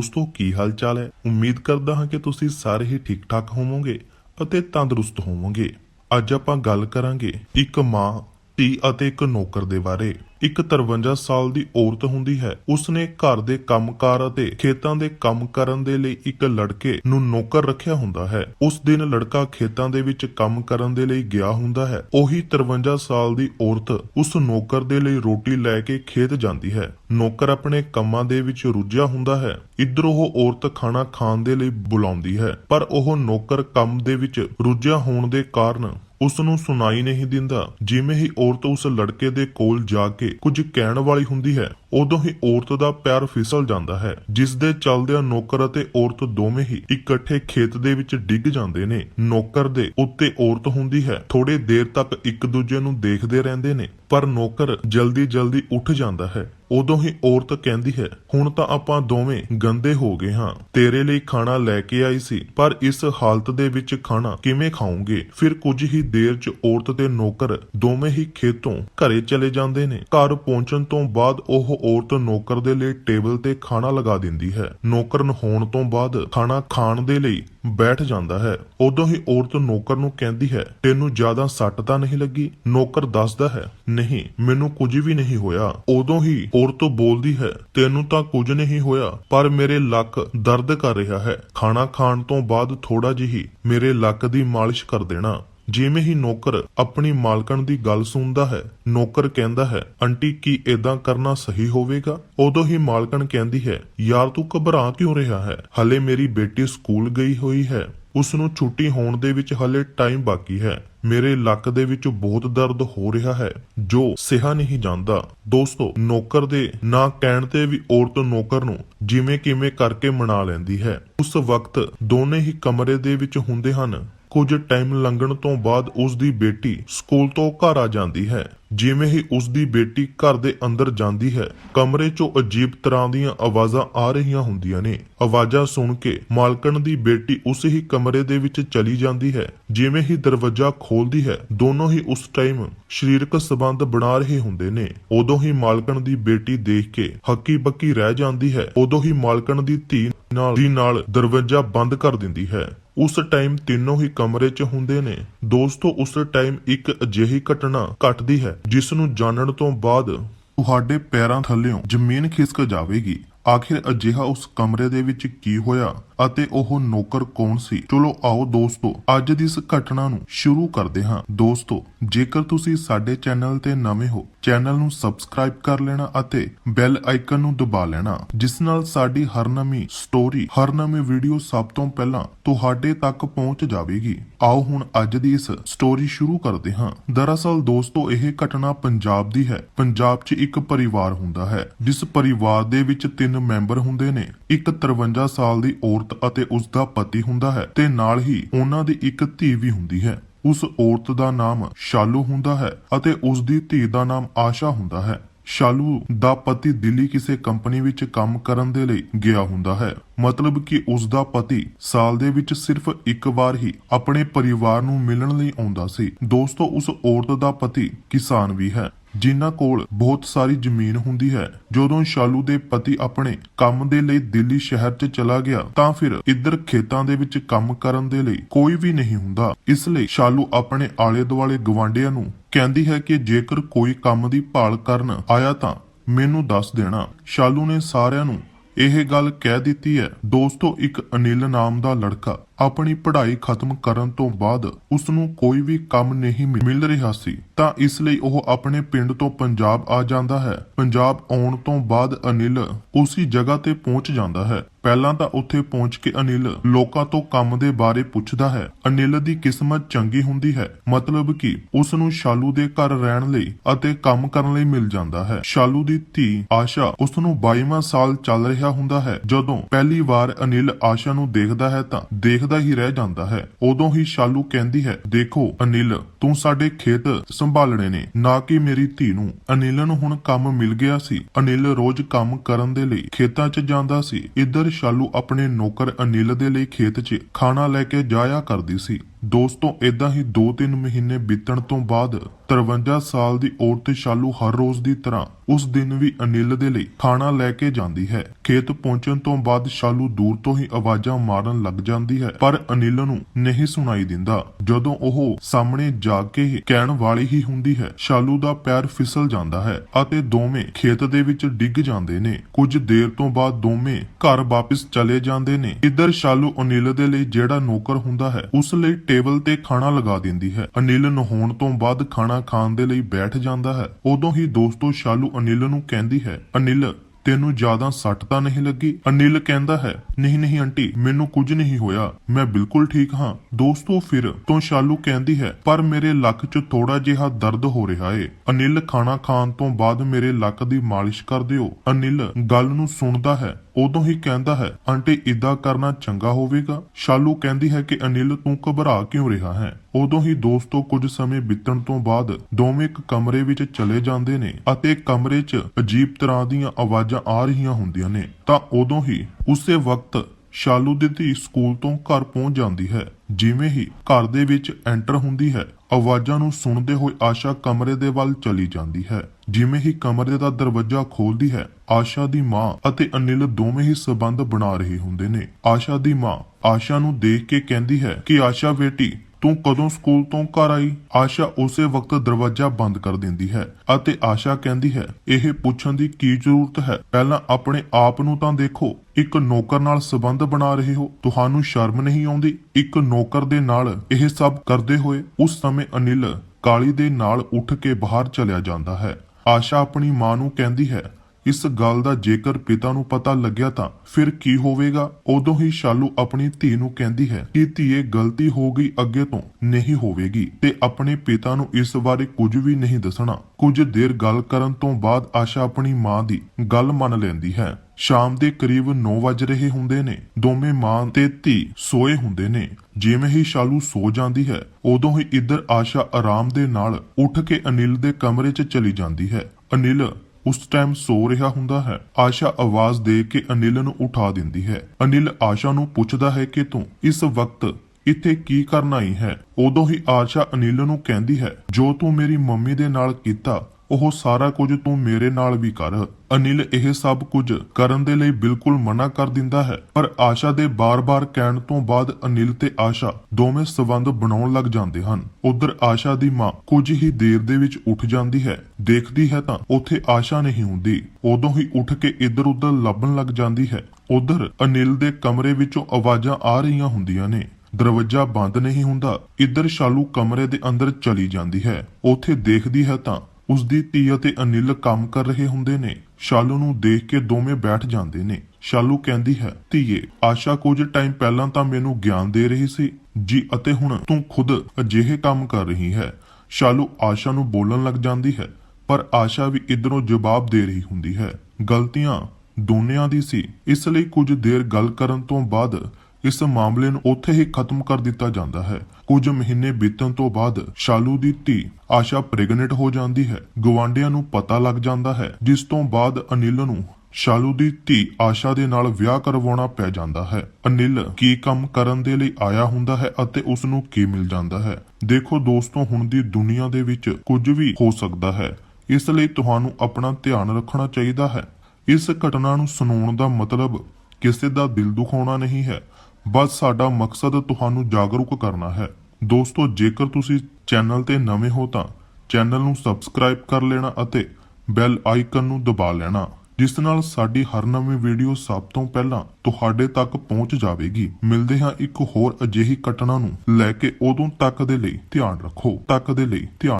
ਦੋਸਤੋ, ਕੀ ਹਾਲ ਚਾਲ ਹੈ? ਉਮੀਦ ਕਰਦਾ ਹਾਂ ਕਿ ਤੁਸੀਂ ਸਾਰੇ ਹੀ ਠੀਕ ਠਾਕ ਹੋਵੋਗੇ ਅਤੇ ਤੰਦਰੁਸਤ ਹੋਵੋਗੇ। ਅੱਜ ਆਪਾਂ ਗੱਲ ਕਰਾਂਗੇ ਇੱਕ ਮਾਂ, ਧੀ ਅਤੇ ਇੱਕ ਨੌਕਰ ਦੇ ਬਾਰੇ। ਇੱਕ 53 ਸਾਲ ਦੀ ਔਰਤ ਹੁੰਦੀ ਹੈ। ਉਸਨੇ ਘਰ ਦੇ ਕੰਮਕਾਰ ਅਤੇ ਖੇਤਾਂ ਦੇ ਕੰਮ ਕਰਨ ਦੇ ਲਈ ਇੱਕ ਲੜਕੇ ਨੂੰ ਨੌਕਰ ਰੱਖਿਆ ਹੁੰਦਾ ਹੈ। ਉਸ ਦਿਨ ਲੜਕਾ ਖੇਤਾਂ ਦੇ ਵਿੱਚ ਕੰਮ ਕਰਨ ਦੇ ਲਈ ਗਿਆ ਹੁੰਦਾ ਹੈ। ਉਹੀ 53 ਸਾਲ ਦੀ ਔਰਤ ਉਸ ਨੌਕਰ ਦੇ ਲਈ ਰੋਟੀ ਲੈ ਕੇ ਖੇਤ ਜਾਂਦੀ ਹੈ। ਨੌਕਰ ਆਪਣੇ ਕੰਮਾਂ ਦੇ ਵਿੱਚ ਰੁੱਝਿਆ ਹੁੰਦਾ ਹੈ। ਇੱਧਰ ਉਹ ਔਰਤ ਖਾਣਾ ਖਾਣ ਦੇ ਲਈ ਬੁਲਾਉਂਦੀ ਹੈ, ਪਰ ਉਹ ਨੌਕਰ ਕੰਮ ਦੇ ਵਿੱਚ ਰੁੱਝਿਆ ਹੋਣ ਦੇ ਕਾਰਨ ਉਸ ਨੂੰ ਸੁਣਾਈ ਨਹੀਂ ਦਿੰਦਾ। ਜਿਵੇਂ ਹੀ ਔਰਤ ਉਸ ਲੜਕੇ ਦੇ ਕੋਲ ਜਾ ਕੇ ਕੁਝ ਕਹਿਣ ਵਾਲੀ ਹੁੰਦੀ ਹੈ, ਉਦੋਂ ਹੀ ਔਰਤ ਦਾ ਪੈਰ ਫਿਸਲ ਜਾਂਦਾ ਹੈ ਜਿਸ ਦੇ ਚੱਲਦਿਆਂ ਨੌਕਰ ਅਤੇ ਔਰਤ ਦੋਵੇਂ ਹੀ ਇਕੱਠੇ ਖੇਤ ਦੇ ਵਿੱਚ ਡਿੱਗ ਜਾਂਦੇ ਨੇ। ਨੌਕਰ ਦੇ ਉੱਤੇ ਔਰਤ ਹੁੰਦੀ ਹੈ ਥੋੜੇ ਦੇਰ ਤੱਕ ਇੱਕ ਦੂਜੇ ਨੂੰ ਦੇਖਦੇ ਰਹਿੰਦੇ ਨੇ, ਪਰ ਨੌਕਰ ਜਲਦੀ ਜਲਦੀ ਉੱਠ ਜਾਂਦਾ ਹੈ। ਉਦੋਂ ਹੀ ਔਰਤ ਕਹਿੰਦੀ ਹੈ, ਹੁਣ ਤਾਂ ਆਪਾਂ ਦੋਵੇਂ ਗੰਦੇ ਹੋ ਗਏ ਹਾਂ। ਤੇਰੇ ਲਈ ਖਾਣਾ ਲੈ ਕੇ ਆਈ ਸੀ, ਪਰ ਇਸ ਹਾਲਤ ਦੇ ਵਿੱਚ ਖਾਣਾ ਕਿਵੇਂ ਖਾਉਂਗੇ ਫਿਰ ਕੁਝ ਹੀ ਦੇਰ 'ਚ ਔਰਤ ਤੇ ਨੌਕਰ ਦੋਵੇਂ ਹੀ ਖੇਤੋਂ ਘਰੇ ਚਲੇ ਜਾਂਦੇ ਨੇ। ਘਰ ਪਹੁੰਚਣ ਤੋਂ ਬਾਅਦ ਉਹ ਔਰਤ ਨੌਕਰ ਦੇ ਲਈ ਟੇਬਲ ਤੇ ਖਾਣਾ ਲਗਾ ਦਿੰਦੀ ਹੈ। ਨੌਕਰ ਨਹਾਉਣ ਤੋਂ ਬਾਅਦ ਖਾਣਾ ਖਾਣ ਦੇ ਲਈ ਬੈਠ ਜਾਂਦਾ ਹੈ। ਉਦੋਂ ਹੀ ਔਰਤ ਨੌਕਰ ਨੂੰ ਕਹਿੰਦੀ ਹੈ, ਤੈਨੂੰ ਜ਼ਿਆਦਾ ਸੱਟ ਤਾਂ ਨਹੀਂ ਲੱਗੀ? ਨੌਕਰ ਦੱਸਦਾ ਹੈ, ਨਹੀਂ, ਮੈਨੂੰ ਕੁਝ ਵੀ ਨਹੀਂ ਹੋਇਆ। ਉਦੋਂ ਹੀ ਔਰਤ ਬੋਲਦੀ ਹੈ, ਤੈਨੂੰ ਤਾਂ ਕੁਝ ਨਹੀਂ ਹੋਇਆ, ਪਰ ਮੇਰੇ ਲੱਕ ਦਰਦ ਕਰ ਰਿਹਾ ਹੈ। ਖਾਣਾ ਖਾਣ ਤੋਂ ਬਾਅਦ ਥੋੜਾ ਜਿਹੀ ਮੇਰੇ ਲੱਕ ਦੀ ਮਾਲਿਸ਼ ਕਰ ਦੇਣਾ। ਜਿਵੇਂ ਹੀ ਨੌਕਰ ਆਪਣੀ ਮਾਲਕਣ ਦੀ ਗੱਲ ਸੁਣਦਾ ਹੈ, ਨੌਕਰ ਕਹਿੰਦਾ ਹੈ, ਆਂਟੀ, ਕੀ ਇਦਾਂ ਕਰਨਾ ਸਹੀ ਹੋਵੇਗਾ? ਉਦੋਂ ਹੀ ਮਾਲਕਣ ਕਹਿੰਦੀ ਹੈ, ਯਾਰ, ਤੂੰ ਘਬਰਾ ਕਿਉਂ ਰਿਹਾ ਹੈ? ਹਲੇ ਮੇਰੀ ਬੇਟੀ ਸਕੂਲ ਗਈ ਹੋਈ ਹੈ। ਉਸ ਨੂੰ ਛੁੱਟੀ ਹੋਣ ਦੇ ਵਿੱਚ ਹਲੇ ਟਾਈਮ ਬਾਕੀ ਹੈ। ਮੇਰੇ ਲੱਕ ਦੇ ਵਿੱਚ ਬਹੁਤ ਦਰਦ ਹੋ ਰਿਹਾ ਹੈ, ਜੋ ਸਿਹਾ ਨਹੀਂ ਜਾਂਦਾ। ਦੋਸਤੋ, ਨੌਕਰ ਦੇ ਨਾ ਕਹਿਣ ਤੇ ਵੀ ਔਰਤ ਨੌਕਰ ਨੂੰ ਜਿਵੇਂ ਕਿਵੇਂ ਕਰਕੇ ਮਨਾ ਲੈਂਦੀ ਹੈ। ਉਸ ਵਕਤ ਦੋਨੇ ਹੀ ਕਮਰੇ ਦੇ ਵਿੱਚ ਹੁੰਦੇ ਹਨ। ਕੁਝ ਟਾਈਮ ਲੰਘਣ ਤੋਂ ਬਾਅਦ ਉਸ ਦੀ ਬੇਟੀ ਸਕੂਲ ਤੋਂ ਘਰ ਆ ਜਾਂਦੀ ਹੈ। ਜਿਵੇਂ ਹੀ ਉਸ ਦੀ ਬੇਟੀ ਘਰ ਦੇ ਅੰਦਰ ਜਾਂਦੀ ਹੈ, ਕਮਰੇ 'ਚੋਂ ਅਜੀਬ ਤਰ੍ਹਾਂ ਦੀਆਂ ਆਵਾਜ਼ਾਂ ਆ ਰਹੀਆਂ ਹੁੰਦੀਆਂ ਨੇ। ਆਵਾਜ਼ਾਂ ਸੁਣ ਕੇ ਮਾਲਕਣ ਦੀ ਬੇਟੀ ਉਸ ਹੀ ਕਮਰੇ ਦੇ ਵਿੱਚ ਚਲੀ ਜਾਂਦੀ ਹੈ, ਜਿਵੇਂ ਹੀ ਦਰਵਾਜ਼ਾ ਖੋਲਦੀ ਹੈ, ਦੋਨੋਂ ਹੀ ਉਸ ਟਾਈਮ ਸਰੀਰਕ ਸਬੰਧ ਬਣਾ ਰਹੇ ਹੁੰਦੇ ਨੇ। ਉਦੋਂ ਹੀ ਮਾਲਕਣ ਦੀ ਬੇਟੀ ਦੇਖ ਕੇ ਹੱਕੀ ਬੱਕੀ ਰਹਿ ਜਾਂਦੀ ਹੈ। ਉਦੋਂ ਹੀ ਮਾਲਕਣ ਦੀ ਧੀ ਨਾਲ ਦੀ ਨਾਲ ਦਰਵਾਜ਼ਾ ਬੰਦ ਕਰ ਦਿੰਦੀ ਹੈ। ਉਸ ਟਾਈਮ ਤਿੰਨੋਂ ਹੀ ਕਮਰੇ 'ਚ ਹੁੰਦੇ ਨੇ। ਦੋਸਤੋ, ਉਸ ਟਾਈਮ ਇੱਕ ਅਜਿਹੀ ਘਟਨਾ ਘਟਦੀ ਹੈ, ਜਿਸ ਨੂੰ ਜਾਣਨ ਤੋਂ ਬਾਅਦ ਤੁਹਾਡੇ ਪੈਰਾਂ ਥੱਲੇੋਂ ਜ਼ਮੀਨ ਖਿਸਕ ਜਾਵੇਗੀ। ਆਖਿਰ ਅਜਿਹਾ ਉਸ ਕਮਰੇ ਦੇ ਵਿੱਚ ਕੀ ਹੋਇਆ? ਅਤੇ ਉਹ ਨੌਕਰ ਕੌਣ ਸੀ? ਚਲੋ ਆਓ ਦੋਸਤੋ, ਅੱਜ ਦੀ ਇਸ ਘਟਨਾ ਨੂੰ ਸ਼ੁਰੂ ਕਰਦੇ ਹਾਂ। ਦੋਸਤੋ, ਜੇਕਰ ਤੁਸੀਂ ਸਾਡੇ ਚੈਨਲ ਤੇ ਨਵੇਂ ਹੋ, ਚੈਨਲ ਨੂੰ ਸਬਸਕ੍ਰਾਈਬ ਕਰ ਲੈਣਾ ਅਤੇ ਬੈਲ ਆਈਕਨ ਨੂੰ ਦਬਾ ਲੈਣਾ, ਜਿਸ ਨਾਲ ਸਾਡੀ ਹਰ ਨਵੀਂ ਸਟੋਰੀ ਹਰ ਨਵੀਂ ਵੀਡੀਓ ਸਭ ਤੋਂ ਪਹਿਲਾਂ ਤੁਹਾਡੇ ਤੱਕ ਪਹੁੰਚ ਜਾਵੇਗੀ। ਆਓ ਹੁਣ ਅੱਜ ਦੀ ਇਸ ਸਟੋਰੀ ਸ਼ੁਰੂ ਕਰਦੇ ਹਾਂ। ਦਰਅਸਲ ਦੋਸਤੋ, ਇਹ ਘਟਨਾ ਪੰਜਾਬ ਦੀ ਹੈ। ਪੰਜਾਬ 'ਚ ਇੱਕ ਪਰਿਵਾਰ ਹੁੰਦਾ ਹੈ, ਜਿਸ ਪਰਿਵਾਰ ਦੇ ਵਿੱਚ ਤਿੰਨ ਮੈਂਬਰ ਹੁੰਦੇ ਨੇ। ਇੱਕ 53 ਸਾਲ ਦੀ ਔਰਤ ਅਤੇ ਉਸ ਦਾ ਪਤੀ ਹੁੰਦਾ ਹੈ ਤੇ ਨਾਲ ਹੀ ਉਹਨਾਂ ਦੀ ਇੱਕ ਧੀ ਵੀ ਹੁੰਦੀ ਹੈ। ਉਸ ਔਰਤ ਦਾ ਨਾਮ ਸ਼ਾਲੂ ਹੁੰਦਾ ਹੈ ਅਤੇ ਉਸ ਦੀ ਧੀ ਦਾ ਨਾਮ ਆਸ਼ਾ ਹੁੰਦਾ ਹੈ। ਸ਼ਾਲੂ ਦਾ ਪਤੀ ਦਿੱਲੀ ਕਿਸੇ ਕੰਪਨੀ ਵਿੱਚ ਕੰਮ ਕਰਨ ਦੇ ਲਈ ਗਿਆ ਹੁੰਦਾ ਹੈ। ਮਤਲਬ ਕਿ ਉਸ ਦਾ ਪਤੀ ਸਾਲ ਦੇ ਵਿੱਚ ਸਿਰਫ ਇੱਕ ਵਾਰ ਹੀ ਆਪਣੇ ਪਰਿਵਾਰ ਨੂੰ ਮਿਲਣ ਲਈ ਆਉਂਦਾ ਸੀ। ਦੋਸਤੋ, ਉਸ ਔਰਤ ਦਾ ਪਤੀ ਕਿਸਾਨ ਵੀ ਹੈ। ਜਿਨ੍ਹਾਂ ਕੋਲ ਬਹੁਤ ਸਾਰੀ ਜ਼ਮੀਨ ਹੁੰਦੀ ਹੈ। ਜਦੋਂ ਸ਼ਾਲੂ ਦੇ ਪਤੀ ਆਪਣੇ ਕੰਮ ਦੇ ਲਈ ਦਿੱਲੀ ਸ਼ਹਿਰ 'ਚ ਚਲਾ ਗਿਆ, ਤਾਂ ਫਿਰ ਇੱਧਰ ਖੇਤਾਂ ਦੇ ਵਿੱਚ ਕੰਮ ਕਰਨ ਦੇ ਲਈ ਕੋਈ ਵੀ ਨਹੀਂ ਹੁੰਦਾ। ਇਸ ਲਈ ਸ਼ਾਲੂ ਆਪਣੇ ਆਲੇ ਦੁਆਲੇ ਗਵਾਂਢੀਆਂ ਨੂੰ ਕਹਿੰਦੀ ਹੈ ਕਿ ਜੇਕਰ ਕੋਈ ਕੰਮ ਦੀ ਭਾਲ ਕਰਨ ਆਇਆ ਤਾਂ ਮੈਨੂੰ ਦੱਸ ਦੇਣਾ। ਸ਼ਾਲੂ ਨੇ ਸਾਰਿਆਂ ਨੂੰ ਇਹ ਗੱਲ ਕਹਿ ਦਿੱਤੀ ਹੈ। ਦੋਸਤੋ, ਇੱਕ ਅਨਿਲ ਨਾਮ ਦਾ ਲੜਕਾ ਆਪਣੀ ਪੜ੍ਹਾਈ ਖਤਮ ਕਰਨ ਤੋਂ ਬਾਅਦ ਉਸ ਨੂੰ ਕੋਈ ਵੀ ਕੰਮ ਨਹੀਂ ਮਿਲ ਰਿਹਾ ਸੀ, ਤਾਂ ਇਸ ਲਈ ਉਹ ਆਪਣੇ ਪਿੰਡ ਤੋਂ ਪੰਜਾਬ ਆ ਜਾਂਦਾ ਹੈ। ਪੰਜਾਬ ਆਉਣ ਤੋਂ ਬਾਅਦ ਅਨਿਲ ਉਸੇ ਜਗ੍ਹਾ ਤੇ ਪਹੁੰਚ ਜਾਂਦਾ ਹੈ। ਪਹਿਲਾਂ ਤਾਂ ਉੱਥੇ ਪਹੁੰਚ ਕੇ ਅਨਿਲ ਲੋਕਾਂ ਤੋਂ ਕੰਮ ਦੇ ਬਾਰੇ ਪੁੱਛਦਾ ਹੈ। ਅਨਿਲ ਦੀ ਕਿਸਮਤ ਚੰਗੀ ਹੁੰਦੀ ਹੈ, ਮਤਲਬ ਕਿ ਉਸ ਨੂੰ ਸ਼ਾਲੂ ਦੇ ਘਰ ਰਹਿਣ ਲਈ ਅਤੇ ਕੰਮ ਕਰਨ ਲਈ ਮਿਲ ਜਾਂਦਾ ਹੈ। ਸ਼ਾਲੂ ਦੀ ਧੀ ਆਸ਼ਾ ਉਸ ਨੂੰ 22ਵਾਂ ਸਾਲ ਚੱਲ ਰਿਹਾ ਹੁੰਦਾ ਹੈ। ਜਦੋਂ ਪਹਿਲੀ ਵਾਰ ਅਨਿਲ ਆਸ਼ਾ ਨੂੰ ਦੇਖਦਾ ਹੈ ਤਾਂ ਦੇਖ ਦੇਖਦਾ ਹੀ ਰਹਿ ਜਾਂਦਾ ਹੈ। ਉਦੋਂ ਹੀ ਸ਼ਾਲੂ ਕਹਿੰਦੀ ਹੈ, ਦੇਖੋ, ਅਨਿਲ, ਤੂੰ ਸਾਡੇ ਖੇਤ ਸੰਭਾਲਣੇ ਨੇ, ਨਾ ਕਿ ਮੇਰੀ ਧੀ ਨੂੰ। ਅਨਿਲ ਨੂੰ ਹੁਣ ਕੰਮ ਮਿਲ ਗਿਆ ਸੀ। ਅਨਿਲ ਰੋਜ਼ ਕੰਮ ਕਰਨ ਦੇ ਲਈ ਖੇਤਾਂ 'ਚ ਜਾਂਦਾ ਸੀ। ਇੱਧਰ ਸ਼ਾਲੂ ਆਪਣੇ ਨੌਕਰ ਅਨਿਲ ਦੇ ਲਈ ਖੇਤ 'ਚ ਖਾਣਾ ਲੈ ਕੇ ਜਾਇਆ ਕਰਦੀ ਸੀ। ਦੋਸਤੋ ਇਦਾਂ ਹੀ 2-3 ਮਹੀਨੇ ਬੀਤਣ ਤੋਂ ਬਾਅਦ 53 ਸਾਲ ਦੀ ਔਰਤ ਸ਼ਾਲੂ ਹਰ ਰੋਜ਼ ਦੀ ਤਰ੍ਹਾਂ ਉਸ ਦਿਨ ਵੀ ਅਨਿਲ ਦੇ ਲਈ ਖਾਣਾ ਲੈ ਕੇ ਜਾਂਦੀ ਹੈ। ਖੇਤ ਪਹੁੰਚਣ ਤੋਂ ਬਾਅਦ ਸ਼ਾਲੂ ਦੂਰ ਤੋਂ ਹੀ ਆਵਾਜ਼ਾਂ ਮਾਰਨ ਲੱਗ ਜਾਂਦੀ ਹੈ, ਪਰ ਅਨਿਲ ਨੂੰ ਨਹੀਂ ਸੁਣਾਈ ਦਿੰਦਾ। ਜਦੋਂ ਉਹ ਸਾਹਮਣੇ ਜਾ ਕੇ ਕਹਿਣ ਵਾਲੀ ਹੀ ਹੁੰਦੀ ਹੈ, ਸ਼ਾਲੂ ਦਾ ਪੈਰ ਫਿਸਲ ਜਾਂਦਾ ਹੈ ਅਤੇ ਦੋਵੇਂ ਖੇਤ ਦੇ ਵਿੱਚ ਡਿੱਗ ਜਾਂਦੇ ਨੇ। ਕੁਝ ਦੇਰ ਤੋਂ ਬਾਅਦ ਦੋਵੇਂ ਘਰ ਵਾਪਸ ਚਲੇ ਜਾਂਦੇ ਨੇ। ਇੱਧਰ ਸ਼ਾਲੂ ਅਨਿਲ ਦੇ ਲਈ ਜਿਹੜਾ ਨੌਕਰ ਹੁੰਦਾ ਹੈ, ਉਸ ਲਈ ਟੇਬਲ ਤੇ ਖਾਣਾ ਲਗਾ ਦਿੰਦੀ ਹੈ। ਅਨਿਲ ਨਹਾਉਣ ਤੋਂ ਬਾਅਦ ਖਾਣਾ ਖਾਣ ਦੇ ਲਈ ਬੈਠ ਜਾਂਦਾ ਹੈ। ਉਦੋਂ ਹੀ ਦੋਸਤੋ ਸ਼ਾਲੂ ਅਨਿਲ ਨੂੰ ਕਹਿੰਦੀ ਹੈ, ਅਨਿਲ ਤੈਨੂੰ ਜ਼ਿਆਦਾ ਸੱਟ ਤਾਂ ਨਹੀਂ ਲੱਗੀ? ਅਨਿਲ ਕਹਿੰਦਾ ਹੈ, ਨਹੀਂ ਨਹੀਂ ਆਂਟੀ, ਮੈਨੂੰ ਕੁਝ ਨਹੀਂ ਹੋਇਆ। ਮੈਂ ਬਿਲਕੁਲ ਠੀਕ ਹਾਂ। ਦੋਸਤੋ, ਫਿਰ ਤੋਂ ਸ਼ਾਲੂ ਕਹਿੰਦੀ ਹੈ, ਪਰ ਮੇਰੇ ਲੱਕ 'ਚ ਥੋੜਾ ਜਿਹਾ ਦਰਦ ਹੋ ਰਿਹਾ ਏ। ਅਨਿਲ ਖਾਣਾ ਖਾਣ ਤੋਂ ਬਾਅਦ ਮੇਰੇ ਲੱਕ ਦੀ ਮਾਲਿਸ਼ ਕਰ ਦਿਓ। ਅਨਿਲ ਗੱਲ ਨੂੰ ਸੁਣਦਾ ਹੈ, ਉਦੋਂ ਹੀ ਕਹਿੰਦਾ ਹੈ, ਆਂਟੀ ਇਦਾਂ ਕਰਨਾ ਚੰਗਾ ਹੋਵੇਗਾ। ਸ਼ਾਲੂ ਕਹਿੰਦੀ ਹੈ ਕਿ ਅਨਿਲ, ਤੂੰ ਘਬਰਾ ਕਿਉਂ ਰਿਹਾ ਹੈ? ਉਦੋਂ ਹੀ ਦੋਸਤੋ ਕੁਝ ਸਮੇਂ ਬੀਤਣ ਤੋਂ ਬਾਅਦ ਦੋਵੇਂ ਇੱਕ ਕਮਰੇ ਵਿੱਚ ਚਲੇ ਜਾਂਦੇ ਨੇ ਅਤੇ ਕਮਰੇ 'ਚ ਅਜੀਬ ਤਰ੍ਹਾਂ ਦੀਆਂ ਆਵਾਜ਼ਾਂ ਆ ਰਹੀਆਂ ਹੁੰਦੀਆਂ ਨੇ, ਤਾਂ ਉਦੋਂ ਹੀ ਉਸੇ ਵਕਤ ਸ਼ਾਲੂ ਦੀ ਧੀ ਸਕੂਲ ਤੋਂ ਘਰ ਪਹੁੰਚ ਜਾਂਦੀ ਹੈ। ਜਿਵੇਂ ਹੀ ਘਰ ਦੇ ਵਿੱਚ ਐਂਟਰ ਹੁੰਦੀ ਹੈ, ਆਵਾਜ਼ਾਂ ਨੂੰ ਸੁਣਦੇ ਹੋਏ ਆਸ਼ਾ ਕਮਰੇ ਦੇ ਵੱਲ ਚਲੀ ਜਾਂਦੀ ਹੈ। ਜਿਵੇਂ ਹੀ ਕਮਰੇ ਦਾ ਦਰਵਾਜ਼ਾ ਖੋਲਦੀ ਹੈ, ਆਸ਼ਾ ਦੀ ਮਾਂ ਅਤੇ ਅਨਿਲ ਦੋਵੇਂ ਹੀ ਸਬੰਧ ਬਣਾ ਰਹੇ ਹੁੰਦੇ ਨੇ। ਆਸ਼ਾ ਦੀ ਮਾਂ ਆਸ਼ਾ ਨੂੰ ਦੇਖ ਕੇ ਕਹਿੰਦੀ ਹੈ ਕਿ, ਆਸ਼ਾ ਬੇਟੀ ਤੂੰ ਕਦੋਂ ਸਕੂਲ ਤੋਂ ਘਰ ਆਈ? ਆਸ਼ਾ ਉਸੇ ਵਕਤ ਦਰਵਾਜ਼ਾ ਬੰਦ ਕਰ ਦਿੰਦੀ ਹੈ ਅਤੇ ਆਸ਼ਾ ਕਹਿੰਦੀ ਹੈ, ਇਹ ਪੁੱਛਣ ਦੀ ਕੀ ਜ਼ਰੂਰਤ ਹੈ? ਪਹਿਲਾਂ ਆਪਣੇ ਆਪ ਨੂੰ ਤਾਂ ਦੇਖੋ, ਇੱਕ ਨੌਕਰ ਨਾਲ ਸਬੰਧ ਬਣਾ ਰਹੇ ਹੋ, ਤੁਹਾਨੂੰ ਸ਼ਰਮ ਨਹੀਂ ਆਉਂਦੀ? ਇੱਕ ਨੌਕਰ ਦੇ ਨਾਲ ਇਹ ਸਭ ਕਰਦੇ ਹੋਏ, ਉਸ ਸਮੇਂ ਅਨਿਲ ਕਾਲੀ ਦੇ ਨਾਲ ਉੱਠ ਕੇ ਬਾਹਰ ਚਲਿਆ ਜਾਂਦਾ ਹੈ। ਆਸ਼ਾ ਆਪਣੀ ਮਾਂ ਨੂੰ ਕਹਿੰਦੀ ਹੈ ਇਸ ਗੱਲ ਦਾ ਜੇਕਰ ਪਿਤਾ ਨੂੰ ਪਤਾ ਲੱਗਿਆ ਤਾਂ ਫਿਰ ਕੀ ਹੋਵੇਗਾ? ਉਦੋਂ ਹੀ ਸ਼ਾਲੂ ਆਪਣੀ ਧੀ ਨੂੰ ਕਹਿੰਦੀ ਹੈ ਕਿ ਧੀਏ, ਗਲਤੀ ਹੋ ਗਈ ਅੱਗੇ ਤੋਂ ਨਹੀਂ ਹੋਵੇਗੀ ਤੇ ਆਪਣੇ ਪਿਤਾ ਨੂੰ ਇਸ ਬਾਰੇ ਕੁਝ ਵੀ ਨਹੀਂ ਦੱਸਣਾ। ਕੁਝ ਦੇਰ ਗੱਲ ਕਰਨ ਤੋਂ ਬਾਅਦ ਆਸ਼ਾ ਆਪਣੀ ਮਾਂ ਦੀ ਗੱਲ ਮੰਨ ਲੈਂਦੀ ਹੈ। ਸ਼ਾਮ ਦੇ ਕਰੀਬ 9 ਵਜ ਰਹੇ ਹੁੰਦੇ ਨੇ। ਦੋਵੇਂ ਮਾਂ ਤੇ ਧੀ ਸੋਏ ਹੁੰਦੇ ਨੇ। ਜਿਵੇਂ ਹੀ ਸ਼ਾਲੂ ਸੋ ਜਾਂਦੀ ਹੈ, ਉਦੋਂ ਹੀ ਇੱਧਰ ਆਸ਼ਾ ਆਰਾਮ ਦੇ ਨਾਲ ਉੱਠ ਕੇ ਅਨਿਲ ਦੇ ਕਮਰੇ 'ਚ ਚਲੀ ਜਾਂਦੀ ਹੈ। ਅਨਿਲ ਉਸ ਟਾਈਮ ਸੋ ਰਿਹਾ ਹੁੰਦਾ ਹੈ। ਆਸ਼ਾ ਆਵਾਜ਼ ਦੇ ਕੇ ਅਨਿਲ ਨੂੰ ਉਠਾ ਦਿੰਦੀ ਹੈ। ਅਨਿਲ ਆਸ਼ਾ ਨੂੰ ਪੁੱਛਦਾ ਹੈ ਕਿ ਤੂੰ ਇਸ ਵਕਤ ਇੱਥੇ ਕੀ ਕਰਨ ਆਈ ਹੈ? ਉਦੋਂ ਹੀ ਆਸ਼ਾ ਅਨਿਲ ਨੂੰ ਕਹਿੰਦੀ ਹੈ, ਜੋ ਤੂੰ ਮੇਰੀ ਮੰਮੀ ਦੇ ਨਾਲ ਕੀਤਾ ਉਹ ਸਾਰਾ ਕੁਝ ਤੂੰ ਮੇਰੇ ਨਾਲ ਵੀ ਕਰ। ਅਨਿਲ, ਇਹ ਸਭ ਕੁਝ ਕਰਨ ਦੇ ਲਈ ਬਿਲਕੁਲ ਮਨਾ ਕਰ ਦਿੰਦਾ ਹੈ। ਪਰ ਆਸ਼ਾ ਦੇ ਬਾਰ-ਬਾਰ ਕਹਿਣ ਤੋਂ ਬਾਅਦ ਅਨਿਲ ਤੇ ਆਸ਼ਾ ਦੋਵੇਂ ਸਬੰਧ ਬਣਾਉਣ ਲੱਗ ਜਾਂਦੇ ਹਨ। ਉਧਰ ਆਸ਼ਾ ਦੀ ਮਾਂ ਕੁਝ ਹੀ ਦੇਰ ਦੇ ਵਿੱਚ ਉੱਠ ਜਾਂਦੀ ਹੈ। ਦੇਖਦੀ ਹੈ ਤਾਂ ਉੱਥੇ ਆਸ਼ਾ ਨਹੀਂ ਹੁੰਦੀ। ਉਦੋਂ ਹੀ ਉੱਠ ਕੇ ਇੱਧਰ-ਉੱਧਰ ਲੱਭਣ ਲੱਗ ਜਾਂਦੀ ਹੈ। ਉਧਰ ਅਨਿਲ ਦੇ ਕਮਰੇ ਵਿੱਚੋਂ ਆਵਾਜ਼ਾਂ ਆ ਰਹੀਆਂ ਹੁੰਦੀਆਂ ਨੇ। ਦਰਵਾਜ਼ਾ ਬੰਦ ਨਹੀਂ ਹੁੰਦਾ। ਇੱਧਰ ਸ਼ਾਲੂ ਕਮਰੇ ਦੇ ਅੰਦਰ ਚਲੀ ਜਾਂਦੀ ਹੈ। ਉੱਥੇ ਦੇਖਦੀ ਹੈ ਤਾਂ ਉਸ ਦੀ ਧੀ ਅਤੇ ਅਨਿਲ ਕੰਮ ਕਰ ਰਹੇ ਹੁੰਦੇ ਨੇ। ਸ਼ਾਲੂ ਨੂੰ ਦੇਖ ਕੇ ਦੋਵੇਂ ਬੈਠ ਜਾਂਦੇ ਨੇ। ਸ਼ਾਲੂ ਕਹਿੰਦੀ ਹੈ, ਧੀਏ, ਆਸ਼ਾ ਕੁਝ ਟਾਈਮ ਪਹਿਲਾਂ ਤਾਂ ਮੈਨੂੰ ਗਿਆਨ ਦੇ ਰਹੀ ਸੀ। ਜੀ, ਅਤੇ ਹੁਣ ਤੂੰ ਖੁਦ ਅਜਿਹੇ ਕੰਮ ਕਰ ਰਹੀ ਹੈ ਸ਼ਾਲੂ ਆਸ਼ਾ ਨੂੰ ਬੋਲਣ ਲੱਗ ਜਾਂਦੀ ਹੈ, ਪਰ ਆਸ਼ਾ ਵੀ ਇਧਰੋਂ ਜਵਾਬ ਦੇ ਰਹੀ ਹੁੰਦੀ ਹੈ। ਗਲਤੀਆਂ ਦੋਨਿਆਂ ਦੀ ਸੀ। ਇਸ ਲਈ ਕੁਝ ਦੇਰ ਗੱਲ ਕਰਨ ਤੋਂ ਬਾਅਦ ਇਸ ਮਾਮਲੇ ਨੂੰ ਉੱਥੇ ਹੀ ਖਤਮ ਕਰ ਦਿੱਤਾ ਜਾਂਦਾ ਹੈ। ਕੁਝ ਮਹੀਨੇ ਬੀਤਣ ਤੋਂ ਬਾਅਦ ਸ਼ਾਲੂ ਦੀ ਧੀ ਆਸ਼ਾ ਪ੍ਰੈਗਨੈਂਟ ਹੋ ਜਾਂਦੀ ਹੈ। ਗਵਾਂਢੀਆਂ ਨੂੰ ਪਤਾ ਲੱਗ ਜਾਂਦਾ ਹੈ, ਜਿਸ ਤੋਂ ਬਾਅਦ ਅਨਿਲ ਨੂੰ ਸ਼ਾਲੂ ਦੀ ਧੀ ਆਸ਼ਾ ਦੇ ਨਾਲ ਵਿਆਹ ਕਰਵਾਉਣਾ ਪੈ ਜਾਂਦਾ ਹੈ। ਅਨਿਲ ਕੀ ਕੰਮ ਕਰਨ ਦੇ ਲਈ ਆਇਆ ਹੁੰਦਾ ਹੈ ਅਤੇ ਉਸ ਨੂੰ ਕੀ ਮਿਲ ਜਾਂਦਾ ਹੈ? ਦੇਖੋ ਦੋਸਤੋ, ਹੁਣ ਦੀ ਦੁਨੀਆ ਦੇ ਵਿੱਚ ਕੁਝ ਵੀ ਹੋ ਸਕਦਾ ਹੈ। ਇਸ ਲਈ ਤੁਹਾਨੂੰ ਆਪਣਾ ਧਿਆਨ ਰੱਖਣਾ ਚਾਹੀਦਾ ਹੈ। ਇਸ ਘਟਨਾ ਨੂੰ ਸੁਣਾਉਣ ਦਾ ਮਤਲਬ ਕਿਸੇ ਦਾ ਦਿਲ ਦੁਖਾਉਣਾ ਨਹੀਂ ਹੈ। ਬਸ ਸਾਡਾ ਮਕਸਦ ਤੁਹਾਨੂੰ ਜਾਗਰੂਕ ਕਰਨਾ ਹੈ। ਦੋਸਤੋ, ਜੇਕਰ ਤੁਸੀਂ ਚੈਨਲ ਤੇ ਨਵੇਂ ਹੋ ਤਾਂ ਚੈਨਲ ਨੂੰ ਸਬਸਕ੍ਰਾਈਬ ਕਰ ਲੈਣਾ ਅਤੇ ਬੈਲ ਆਈਕਨ ਨੂੰ ਦਬਾ ਲੈਣਾ, ਜਿਸ ਨਾਲ ਸਾਡੀ ਹਰ ਨਵੀਂ ਵੀਡੀਓ ਸਭ ਤੋਂ ਪਹਿਲਾਂ ਤੁਹਾਡੇ ਤੱਕ ਪਹੁੰਚ ਜਾਵੇਗੀ। ਮਿਲਦੇ ਹਾਂ ਇੱਕ ਹੋਰ ਅਜਿਹੀ ਘਟਨਾ ਨੂੰ ਲੈ ਕੇ ਉਦੋਂ ਤੱਕ ਦੇ ਲਈ ਧਿਆਨ ਰੱਖੋ। ਤੱਕ ਦੇ ਲਈ ਧਿਆਨ